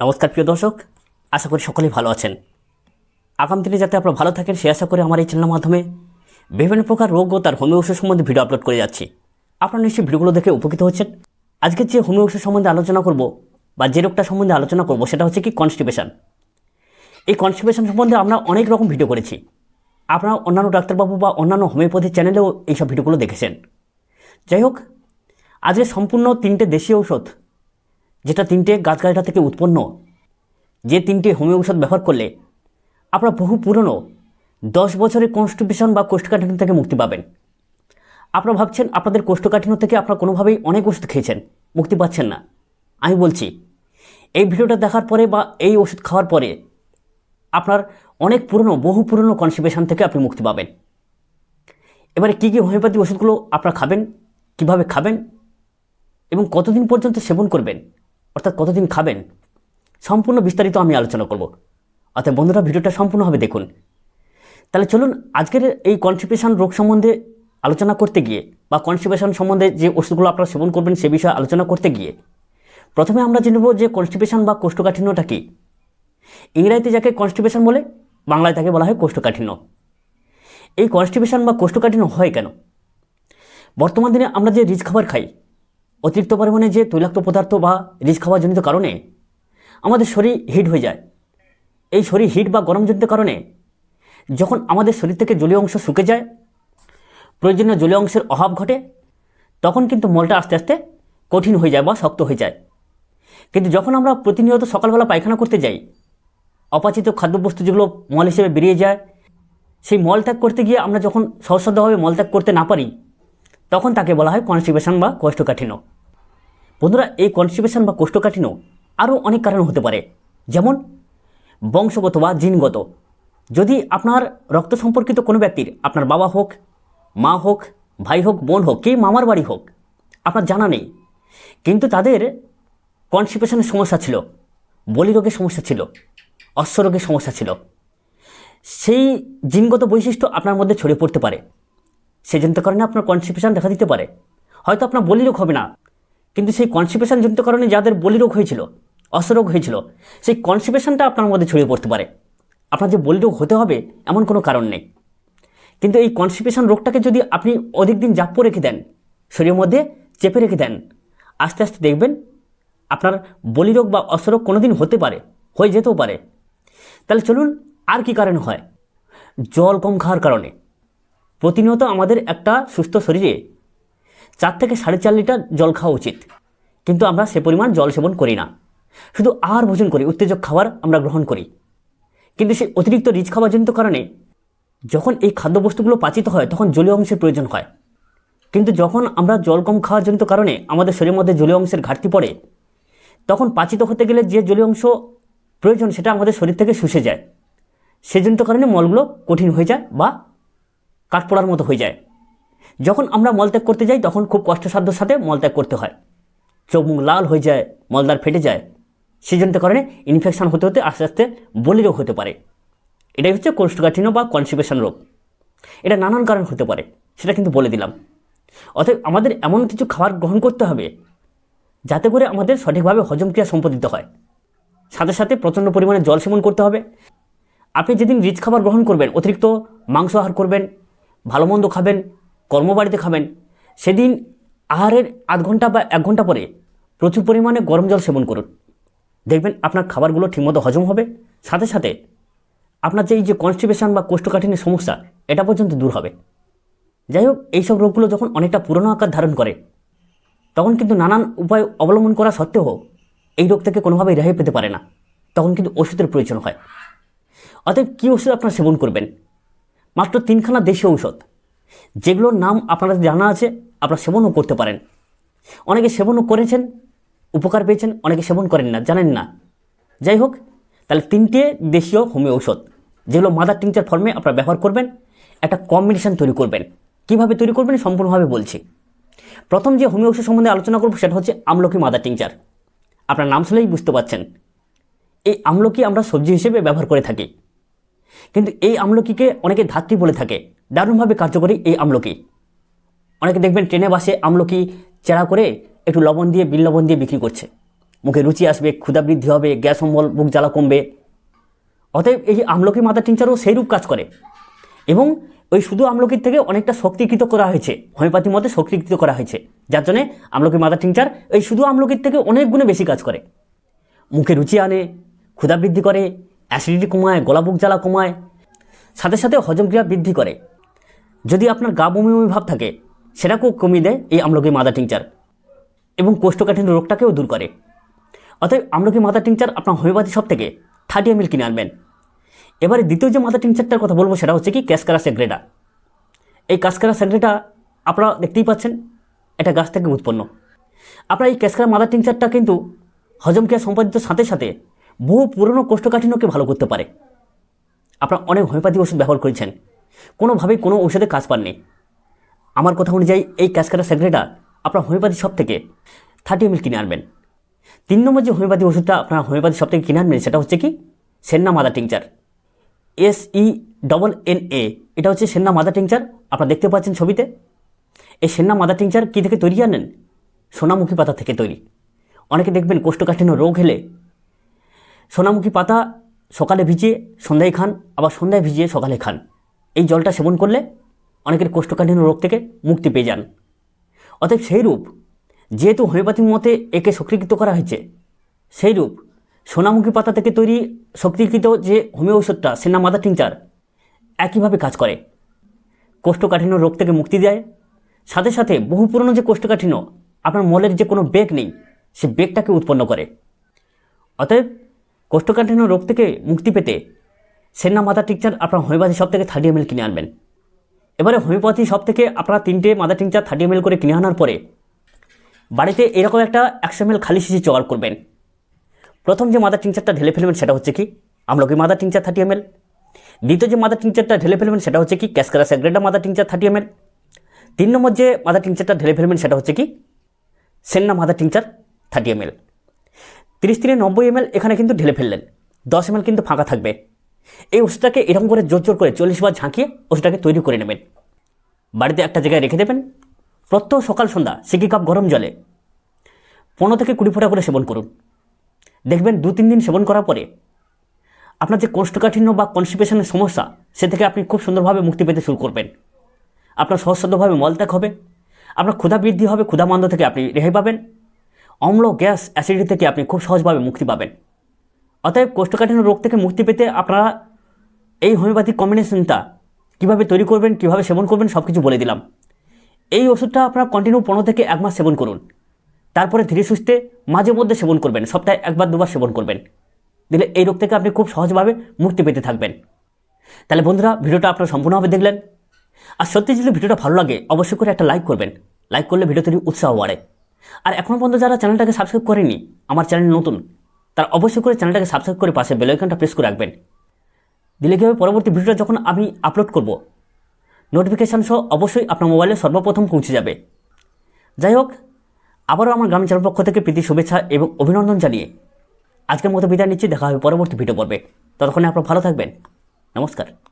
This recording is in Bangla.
নমস্কার প্রিয় দর্শক, আশা করি সকলেই ভালো আছেন। আগাম দিনে যাতে আপনারা ভালো থাকেন, সে আশা করে আমার এই চ্যানেলের মাধ্যমে বিভিন্ন প্রকার রোগ ও তার হোমিও ওষুধ সম্বন্ধে ভিডিও আপলোড করে যাচ্ছি। আপনারা নিশ্চয়ই ভিডিওগুলো দেখে উপকৃত হচ্ছেন। আজকে যে হোমিও ওষুধ সম্বন্ধে আলোচনা করব বা যে রোগটা সম্বন্ধে আলোচনা করব, সেটা হচ্ছে কি কনস্টিপেশন এই কনস্টিপেশন সম্বন্ধে আমরা অনেক রকম ভিডিও করেছি। আপনারা অন্যান্য ডাক্তারবাবু বা অন্যান্য হোমিওপ্যাথি চ্যানেলেও এইসব ভিডিওগুলো দেখেছেন। যাই হোক, আজকে সম্পূর্ণ তিনটে দেশীয় ঔষধ যেটা তিনটে গাছগাছটা থেকে উৎপন্ন, যে তিনটে হোমিও ঔষধ ব্যবহার করলে আপনারা বহু পুরনো, দশ বছরের কনস্টিপেশন বা কোষ্ঠকাঠিন্য থেকে মুক্তি পাবেন। আপনারা ভাবছেন আপনাদের কোষ্ঠকাঠিন্য থেকে আপনারা কোনোভাবেই অনেক ওষুধ খেয়েছেন, মুক্তি পাচ্ছেন না। আমি বলছি, এই ভিডিওটা দেখার পরে বা এই ওষুধ খাওয়ার পরে আপনার অনেক পুরনো, বহু পুরনো কনস্টিপেশন থেকে আপনি মুক্তি পাবেন। এবারে কী কী হোমিওপ্যাথি ওষুধগুলো আপনারা খাবেন, কীভাবে খাবেন এবং কতদিন পর্যন্ত সেবন করবেন অর্থাৎ কতদিন খাবেন, সম্পূর্ণ বিস্তারিত আমি আলোচনা করব। অর্থাৎ বন্ধুরা, ভিডিওটা সম্পূর্ণভাবে দেখুন। তাহলে চলুন, আজকের এই কনস্টিপেশন রোগ সম্বন্ধে আলোচনা করতে গিয়ে বা কনস্টিপেশন সম্বন্ধে যে ওষুধগুলো আপনারা সেবন করবেন সে বিষয়ে আলোচনা করতে গিয়ে প্রথমে আমরা জেনে নেব যে কনস্টিপেশন বা কোষ্ঠকাঠিন্যটা কী। ইংরাজিতে যাকে কনস্টিপেশন বলে, বাংলায় তাকে বলা হয় কোষ্ঠকাঠিন্য। এই কনস্টিপেশন বা কোষ্ঠকাঠিন্য হয় কেন? বর্তমান দিনে আমরা যে রিচ খাবার খাই অতিরিক্ত পরিমাণে যে তৈলাক্ত পদার্থ বা রিচ খাওয়াজনিত কারণে আমাদের শরীর হিট হয়ে যায়। এই শরীর হিট বা গরমজনিত কারণে যখন আমাদের শরীর থেকে জলীয় অংশ শুকে যায়, প্রয়োজনীয় জলীয় অংশের অভাব ঘটে, তখন কিন্তু মলটা আস্তে আস্তে কঠিন হয়ে যায় বা শক্ত হয়ে যায়। কিন্তু যখন আমরা প্রতিনিয়ত সকালবেলা পায়খানা করতে যাই, অপাচিত খাদ্যবস্তু যেগুলো মল হিসেবে বেরিয়ে যায়, সেই মল ত্যাগ করতে গিয়ে আমরা যখন সহসাধ্যভাবে মল ত্যাগ করতে না পারি তখন তাকে বলা হয় কনস্টিপেশন বা কোষ্ঠকাঠিন্য। বন্ধুরা, এই কনস্টিপেশন বা কোষ্ঠকাঠিন্য আরও অনেক কারণ হতে পারে। যেমন, বংশগত বা জিনগত। যদি আপনার রক্ত সম্পর্কিত কোনো ব্যক্তির, আপনার বাবা হোক, মা হোক, ভাই হোক, বোন হোক, কে মামার বাড়ি হোক, আপনার জানা নেই। কিন্তু তাদের কনস্টিপেশনের সমস্যা ছিল, বলি রোগের সমস্যা ছিল অশ্বরোগের সমস্যা ছিল। সেই জিনগত বৈশিষ্ট্য আপনার মধ্যে ছড়িয়ে পড়তে পারে। সেজনিত কারণে আপনার কনস্টিপেশন দেখা দিতে পারে। হয়তো আপনার বলি রোগ হবে না, কিন্তু সেই কনস্টিপেশন জনিত কারণে যাদের বলি রোগ হয়েছিল অসরোগ হয়েছিল, সেই কনস্টিপেশনটা আপনার মধ্যে ছড়িয়ে পড়তে পারে। আপনার যে বলি রোগ হতে হবে এমন কোনো কারণ নেই। কিন্তু এই কনস্টিপেশন রোগটাকে যদি আপনি অধিক দিন জাপ্পো রেখে দেন, শরীরের মধ্যে চেপে রেখে দেন, আস্তে আস্তে দেখবেন আপনার বলি রোগ বা অসরোগ কোনো দিন হতে পারে, হয়ে যেতেও পারে। তাহলে চলুন আর কি কারণ হয়? জল কম খাওয়ার কারণে। প্রতিনিয়ত আমাদের একটা সুস্থ শরীরে চার থেকে সাড়ে চার লিটার জল খাওয়া উচিত। কিন্তু আমরা সে পরিমাণ জল সেবন করি না। শুধু আর ভোজন করি, উত্তেজক খাবার আমরা গ্রহণ করি। কিন্তু সেই অতিরিক্ত রিচ খাওয়াজনিত কারণে যখন এই খাদ্যবস্তুগুলো পাচিত হয়, তখন জলীয় অংশের প্রয়োজন হয়। কিন্তু যখন আমরা জল কম খাওয়াজনিত কারণে আমাদের শরীরের মধ্যে জলীয় অংশের ঘাটতি পড়ে, তখন পাচিত হতে গেলে যে জলীয় অংশ প্রয়োজন, সেটা আমাদের শরীর থেকে শুষে যায়। সেজনিত কারণে মলগুলো কঠিন হয়ে যায় বা কাঠপোড়ার মতো হয়ে যায়। যখন আমরা মলত্যাগ করতে যাই, তখন খুব কষ্টসাধ্যর সাথে মলত্যাগ করতে হয়। চোখ মুখ লাল হয়ে যায় মলদার ফেটে যায়। সেজনিত কারণে ইনফেকশন হতে হতে আস্তে আস্তে বলি রোগ হতে পারে। এটাই হচ্ছে কোষ্ঠকাঠিন্য বা কনস্টিপেশন রোগ। এটা নানান কারণ হতে পারে, সেটা কিন্তু বলে দিলাম। অতএব আমাদের এমন কিছু খাবার গ্রহণ করতে হবে, যাতে করে আমাদের সঠিকভাবে হজম ক্রিয়া সম্পাদিত হয়। সাথে সাথে প্রচণ্ড পরিমাণে জল সেবন করতে হবে। আপনি যেদিন রিচ খাবার গ্রহণ করবেন, অতিরিক্ত মাংস আহার করবেন ভালো মন্দ খাবেন, কর্মবাড়িতে খাবেন। সেদিন আহারের আধ ঘণ্টা বা এক ঘণ্টা পরে প্রচুর পরিমাণে গরম জল সেবন করুন। দেখবেন আপনার খাবারগুলো ঠিকমতো হজম হবে। সাথে সাথে আপনার যে এই যে কনস্টিপেশন বা কোষ্ঠকাঠিন্যের সমস্যা, এটা পর্যন্ত দূর হবে। যাই হোক, এইসব রোগগুলো যখন অনেকটা পুরনো আকার ধারণ করে, তখন কিন্তু নানান উপায় অবলম্বন করা সত্ত্বেও এই রোগ থেকে কোনোভাবেই রেহাই পেতে পারে না। তখন কিন্তু ওষুধের প্রয়োজন হয়। অতএব কী ওষুধ আপনারা সেবন করবেন? মাত্র তিনখানা দেশীয় ঔষধ। যেগুলোর নাম আপনারা জানা আছে, আপনারা সেবনও করতে পারেন। অনেকে সেবনও করেছেন, উপকার পেয়েছেন, অনেকে সেবন করেন না, জানেন না। যাই হোক, তাহলে তিনটে দেশীয় হোমিও ঔষধ, যেগুলো মাদার টিংচার ফর্মে আপনারা ব্যবহার করবেন, একটা কম্বিনেশন তৈরি করবেন। কীভাবে তৈরি করবেন সম্পূর্ণভাবে বলছি। প্রথম যে হোমিও ঔষধ সম্বন্ধে আলোচনা করব সেটা হচ্ছে আমলকি মাদার টিংচার। আপনার নাম শুনেই বুঝতে পারছেন। এই আমলকি আমরা সবজি হিসেবে ব্যবহার করে থাকি। কিন্তু এই আমলকিকে অনেকে ধাত্রী বলে থাকে। দারুণভাবে কার্যকরী এই আমলকি। অনেকে দেখবেন ট্রেনে বাসে আমলকি চেরা করে একটু লবণ দিয়ে, বিল লবণ দিয়ে বিক্রি করছে। মুখে রুচি আসবে, ক্ষুধা বৃদ্ধি হবে, গ্যাস অম্বল বুক জ্বালা কমবে। অতএব এই আমলকি মাদার টিংচারও সেই রূপ কাজ করে। এবং ওই শুধু আমলকির থেকে অনেকটা শক্তিকৃত করা হয়েছে, হোমিওপ্যাথি মতে শক্তিকৃত করা হয়েছে। যার জন্যে আমলকি মাদার টিংচার এই শুধু আমলকির থেকে অনেক গুণে বেশি কাজ করে। মুখে রুচি আনে, ক্ষুধা বৃদ্ধি করে অ্যাসিডিটি কমায় গলা বুক জ্বালা কমায়। সাথে সাথে হজমক্রিয়া বৃদ্ধি করে। যদি আপনার গা বমি বমি ভাব থাকে, সেটাকেও কমিয়ে দেয় এই আমলকি মাদার টিংচার এবং কোষ্ঠকাঠিন্য রোগটাকেও দূর করে। অতএব আমলকি মাদার টিংচার আপনার হোমিওপ্যাথি সব থেকে থার্টি এমএল কিনে আনবেন। এবারে দ্বিতীয় যে মাদার টিংচারটার কথা বলব, সেটা হচ্ছে কি ক্যাসকারা সেগ্রেটা এই কাসকারা সেগ্রেটা আপনারা দেখতেই পাচ্ছেন, এটা গাছ থেকে উৎপন্ন। আপনার এই ক্যাসকারা মাদার টিংচারটা কিন্তু হজমক্রিয়া সম্পাদিত সাথে সাথে বহু পুরনো কোষ্ঠকাঠিন্যকে ভালো করতে পারে। আপনারা অনেক হোমিওপ্যাথি ওষুধ ব্যবহার করেছেন। কোনোভাবেই কোনো ঔষধে কাজ পাননি। আমার কথা অনুযায়ী এই ক্যাসকারা সেগ্রেটা আপনার হোমিওপ্যাথি শপ থেকে থার্টি এমএল কিনে আনবেন। তিন নম্বর যে হোমিওপ্যাথি ওষুধটা আপনার হোমিওপ্যাথি শপ থেকে কিনে আনবেন সেটা হচ্ছে কি? Senna mother tincture. S E double N A এটা হচ্ছে সেন্না মাদার টিংচার। আপনারা দেখতে পাচ্ছেন ছবিতে। এই সেন্না মাদার টিংচার কী থেকে তৈরি জানেন? সোনামুখী পাতা থেকে তৈরি। অনেকে দেখবেন কোষ্ঠকাঠিন্য রোগ হলে সোনামুখী পাতা সকালে ভিজিয়ে সন্ধ্যায় খান, আবার সন্ধ্যায় ভিজিয়ে সকালে খান। এই জলটা সেবন করলে অনেকের কোষ্ঠকাঠিন্য রোগ থেকে মুক্তি পেয়ে যান। অতএব সেই রূপ, যেহেতু হোমিওপ্যাথির মতে একে সক্রিয়কৃত করা হয়েছে, সেই রূপ, সোনামুখী পাতা থেকে তৈরি শক্তিকৃত যে হোমিও ওষুধটা সেনা মাদার টিংচার, একইভাবে কাজ করে। কোষ্ঠকাঠিন্য রোগ থেকে মুক্তি দেয়। সাথে সাথে বহু পুরনো যে কোষ্ঠকাঠিন্য, আপনার মলের যে কোনো বেগ নেই, সে বেগটাকে উৎপন্ন করে। অতএব কোষ্ঠকাঠিন্য রোগ থেকে মুক্তি পেতে সেনা মাদার টিংচার আপনার হোমিওপ্যাথি সব থেকে থার্টি এমএল কিনে আনবেন। এবারে হোমিওপ্যাথি সব থেকে আপনারা তিনটে মাদার টিংচার থার্টি এমএল করে কিনে আনার পরে বাড়িতে এরকম একটা একশো এমএল খালি শিশি জোগাড় করবেন। প্রথম যে মাদার টিংচারটা ঢেলে ফেলবেন সেটা হচ্ছে কি? আমলকি মাদার টিংচার থার্টি এমএল দ্বিতীয় যে মাদার টিংচারটা ঢেলে ফেলবেন সেটা হচ্ছে কি? Cascara sagrada mother tincture thirty ML তিন নম্বর যে মাদার টিংচারটা ঢেলে ফেলবেন সেটা হচ্ছে কি? Senna mother tincture thirty ML তিরিশ তিনে নব্বই এমএল এখানে কিন্তু ঢেলে ফেললেন। দশ এমএল কিন্তু ফাঁকা থাকবে। এই ওষুধটাকে এরকম করে জোর জোর করে চল্লিশ বার ঝাঁকিয়ে ওষুধটাকে তৈরি করে নেবেন। বাড়িতে একটা জায়গায় রেখে দেবেন। প্রত্যহ সকাল সন্ধ্যা সিকি কাপ গরম জলে পনেরো থেকে কুড়ি ফোঁটা করে সেবন করুন। দেখবেন দু তিন দিন সেবন করার পরে আপনার যে কোষ্ঠকাঠিন্য বা কনস্টিপেশনের সমস্যা, সে থেকে আপনি খুব সুন্দরভাবে মুক্তি পেতে শুরু করবেন। আপনার সহজসাধ্যভাবে মলত্যাগ হবে। আপনার ক্ষুধা বৃদ্ধি হবে, ক্ষুধামান্দ থেকে আপনি রেহাই পাবেন। অম্ল, গ্যাস, অ্যাসিডিটি থেকে আপনি খুব সহজভাবে মুক্তি পাবেন। অতএব কোষ্ঠকাঠিন্য রোগ থেকে মুক্তি পেতে আপনারা এই হোমিওপ্যাথিক কম্বিনেশনটা কীভাবে তৈরি করবেন, কীভাবে সেবন করবেন সব কিছু বলে দিলাম। এই ওষুধটা আপনারা কন্টিনিউ পনেরো থেকে এক মাস সেবন করুন। তারপরে ধীরে সুস্থে মাঝে মধ্যে সেবন করবেন, সপ্তাহে একবার, দুবার সেবন করবেন। দিলে এই রোগ থেকে আপনি খুব সহজভাবে মুক্তি পেতে থাকবেন। তাহলে বন্ধুরা, ভিডিওটা আপনারা সম্পূর্ণভাবে দেখলেন। আর সত্যি যদি ভিডিওটা ভালো লাগে, অবশ্যই করে একটা লাইক করবেন। লাইক করলে ভিডিও তৈরি উৎসাহ বাড়ে। আর এখনও পর্যন্ত যারা চ্যানেলটাকে সাবস্ক্রাইব করেনি, আমার চ্যানেল নতুন, তারা অবশ্যই করে চ্যানেলটাকে সাবস্ক্রাইব করে পাশে বেলাইকনটা প্রেস করে রাখবেন। দিলে কী হবে? পরবর্তী ভিডিওটা যখন আমি আপলোড করব নোটিফিকেশান সহ অবশ্যই আপনার মোবাইলে সর্বপ্রথম পৌঁছে যাবে। যাই হোক, আবারও আমার গ্রামীণ চ্যানেল পক্ষ থেকে প্রীতি শুভেচ্ছা এবং অভিনন্দন জানিয়ে আজকের মতো বিদায় নিচ্ছি। দেখা হবে পরবর্তী ভিডিও পর্বে। ততক্ষণে আপনারা ভালো থাকবেন। নমস্কার।